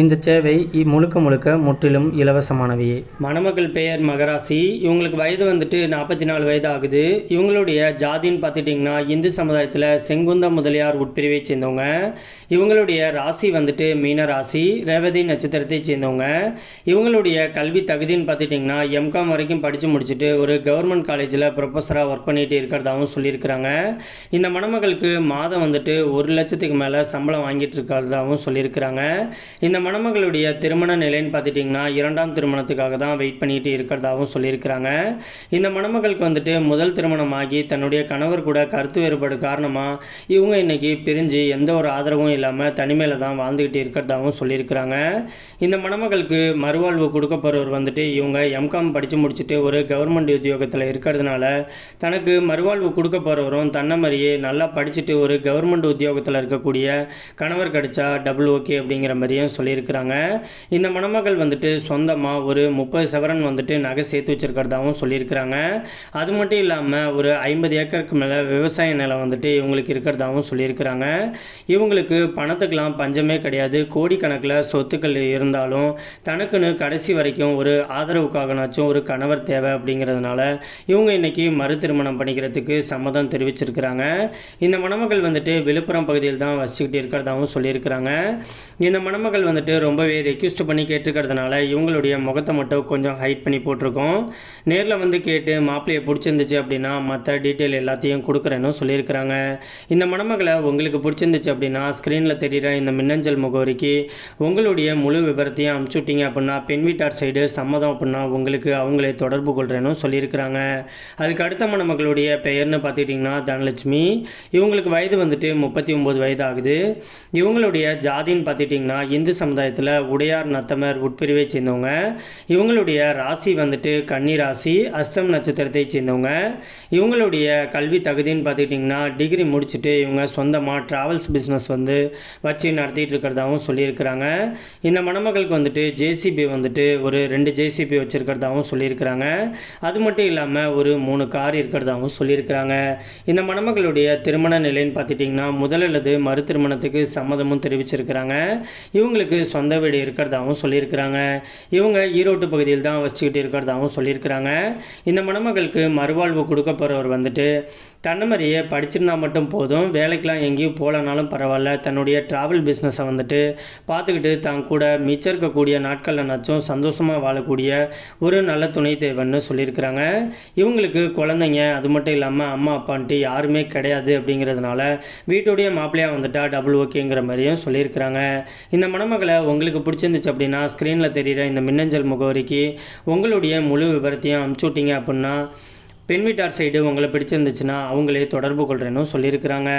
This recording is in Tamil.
இந்த சேவை முழுக்க முழுக்க முற்றிலும் இலவசமானவையே மணமகள் பெயர் மகராசி. இவங்களுக்கு வயது வந்துட்டு நாற்பத்தி நாலு வயது ஆகுது. இவங்களுடைய ஜாதின்னு பார்த்துட்டிங்கன்னா இந்து சமுதாயத்தில் செங்குந்த முதலியார் உட்பிரிவை சேர்ந்தவங்க. இவங்களுடைய ராசி வந்துட்டு மீன ராசி ரேவதி நட்சத்திரத்தை சேர்ந்தவங்க. இவங்களுடைய கல்வி தகுதின்னு பார்த்துட்டிங்கன்னா எம்காம் வரைக்கும் படித்து முடிச்சுட்டு ஒரு கவர்மெண்ட் காலேஜில் ப்ரொஃபஸராக ஒர்க் பண்ணிட்டு இருக்கிறதாகவும் சொல்லியிருக்கிறாங்க. இந்த மணமகளுக்கு மாதம் வந்துட்டு ஒரு லட்சத்துக்கு மேலே சம்பளம் வாங்கிட்டு இருக்கிறதாகவும் சொல்லியிருக்கிறாங்க. இந்த மணமகளுடைய திருமண நிலைன்னு பார்த்துட்டிங்கன்னா இரண்டாம் திருமணத்துக்காக தான் வெயிட் பண்ணிட்டு இருக்கிறதாகவும் சொல்லியிருக்கிறாங்க. இந்த மணமகளுக்கு வந்துட்டு முதல் திருமணமாகி தன்னுடைய கணவர் கூட கருத்து வேறுபாடு காரணமாக இவங்க இன்னைக்கு பிரிஞ்சு எந்த ஒரு ஆதரவும் இல்லாமல் தனிமையில் தான் வாழ்ந்துக்கிட்டு இருக்கிறதாகவும் சொல்லியிருக்கிறாங்க. இந்த மணமகளுக்கு மறுவாழ்வு கொடுக்க போகிறவர் வந்துட்டு இவங்க எம்காம் படித்து முடிச்சுட்டு ஒரு கவர்மெண்ட் உத்தியோகத்தில் இருக்கிறதுனால தனக்கு மறுவாழ்வு கொடுக்க போகிறவரும் தன்னை மாதிரியே நல்லா படிச்சுட்டு ஒரு கவர்மெண்ட் உத்தியோகத்தில் இருக்கக்கூடிய கணவர் கிடைச்சா டபுள் ஓகே அப்படிங்கிற மாதிரியும் சொல்லி இருக்கிறாங்க. இந்த மணமகள் வந்துட்டு சொந்தமாக ஒரு முப்பது சவரன் வந்துட்டு நகை சேர்த்து வச்சுருக்கிறதாகவும் சொல்லியிருக்கிறாங்க. அது மட்டும் இல்லாமல் ஒரு ஐம்பது ஏக்கருக்கு மேலே விவசாய நிலம் வந்துட்டு இவங்களுக்கு இருக்கிறதாகவும் சொல்லியிருக்கிறாங்க. இவங்களுக்கு பணத்துக்கெல்லாம் பஞ்சமே கிடையாது. கோடிக்கணக்கில் சொத்துக்கள் இருந்தாலும் தனக்குன்னு கடைசி வரைக்கும் ஒரு ஆதரவுக்காகனாச்சும் ஒரு கணவர் தேவை அப்படிங்கிறதுனால இவங்க இன்னைக்கு மறு திருமணம் பண்ணிக்கிறதுக்கு சம்மதம் தெரிவிச்சிருக்கிறாங்க. இந்த மணமகள் வந்துட்டு விழுப்புரம் பகுதியில் தான் வசிச்சுக்கிட்டு இருக்கிறதாகவும் சொல்லியிருக்கிறாங்க. இந்த மணமகள் வந்துட்டு ரொம்பவே ரெக்யூஸ்ட் பண்ணி கேட்டிருக்கிறதுனால இவங்களுடைய முகத்தை மட்டும் கொஞ்சம் ஹைட் பண்ணி போட்டிருக்கோம். நேரில் வந்து கேட்டு மாப்பிள்ளையை பிடிச்சிருந்துச்சு அப்படின்னா மற்ற டீட்டெயில் எல்லாத்தையும் கொடுக்குறேன்னு சொல்லியிருக்கிறாங்க. இந்த மணமகளை உங்களுக்கு பிடிச்சிருந்துச்சு அப்படின்னா ஸ்க்ரீனில் தெரிகிற இந்த மின்னஞ்சல் முகவரிக்கு உங்களுடைய முழு விவரத்தையும் அமுச்சு விட்டீங்க அப்படின்னா பெண் வீட்டார் சைடு சம்மதம் அப்படின்னா உங்களுக்கு அவங்களே தொடர்பு கொள்கிறேன்னு சொல்லியிருக்கிறாங்க. அதுக்கு அடுத்த மணமகளுடைய பெயர்னு பார்த்துக்கிட்டிங்கன்னா தனலட்சுமி. இவங்களுக்கு வயது வந்துட்டு முப்பத்தி ஒம்பது வயது ஆகுது. இவங்களுடைய ஜாதின்னு பார்த்துட்டிங்கன்னா இந்து சமுதாயத்தில் உடையார் நத்தமர் உட்பிரிவை சேர்ந்தவங்க. இவங்களுடைய ராசி வந்துட்டு கன்னி ராசி அஸ்தம் நட்சத்திரத்தை சேர்ந்தவங்க. இவங்களுடைய கல்வி தகுதின்னு பார்த்துக்கிட்டிங்கன்னா டிகிரி முடிச்சுட்டு இவங்க சொந்தமாக ட்ராவல்ஸ் பிஸ்னஸ் வந்து வச்சு நடத்திட்டு இருக்கிறதாகவும் சொல்லியிருக்கிறாங்க. இந்த மணமகளுக்கு வந்துட்டு ஜேசிபி வந்துட்டு ஒரு ரெண்டு ஜேசிபி வச்சுருக்கிறதாகவும் சொல்லியிருக்கிறாங்க. அது மட்டும் இல்லாமல் ஒரு மூணு கார் இருக்கிறதாகவும் சொல்லியிருக்கிறாங்க. இந்த மணமகளுடைய திருமண நிலைன்னு பார்த்துட்டிங்கன்னா முதல் அல்லது மறு திருமணத்துக்கு சம்மதமும் தெரிவிச்சிருக்கிறாங்க. இவங்களுக்கு சொந்த வீடு இருக்கிறதாகவும் சொல்லியிருக்கிறாங்க. இவங்க ஈரோட்டு பகுதியில் தான் வச்சுக்கிட்டு இருக்கிறதாகவும் சொல்லியிருக்கிறாங்க. இந்த மணமகளுக்கு மறுவாழ்வு கொடுக்க போகிறவர் வந்துட்டு தன்ன மாதிரியே படிச்சிருந்தா மட்டும் போதும் வேலைக்கெலாம் எங்கேயும் போகலனாலும் பரவாயில்ல. தன்னுடைய ட்ராவல் பிஸ்னஸை வந்துட்டு பார்த்துக்கிட்டு தான் கூட மிச்சம் இருக்கக்கூடிய நாட்களில் நச்சும் சந்தோஷமாக வாழக்கூடிய ஒரு நல்ல துணை தேவைன்னு சொல்லியிருக்கிறாங்க. இவங்களுக்கு குழந்தைங்க அது மட்டும் இல்லாமல் அம்மா அப்பான்ட்டு யாருமே கிடையாது அப்படிங்கிறதுனால வீட்டுடைய மாப்பிள்ளையாக வந்துட்டா டபுள் ஓகேங்கிற மாதிரியும் சொல்லியிருக்கிறாங்க. இந்த மணமகள் உங்களுக்கு பிடிச்சிருந்துச்சு அப்படின்னா ஸ்க்ரீனில் தெரிகிற இந்த மின்னஞ்சல் முகவரிக்கு உங்களுடைய முழு விவரத்தையும் அமுச்சு விட்டீங்க அப்படின்னா பெண் வீட்டார் சைடு உங்களை பிடிச்சிருந்துச்சுன்னா அவங்களே தொடர்பு கொள்கிறேன்னு சொல்லியிருக்கிறாங்க.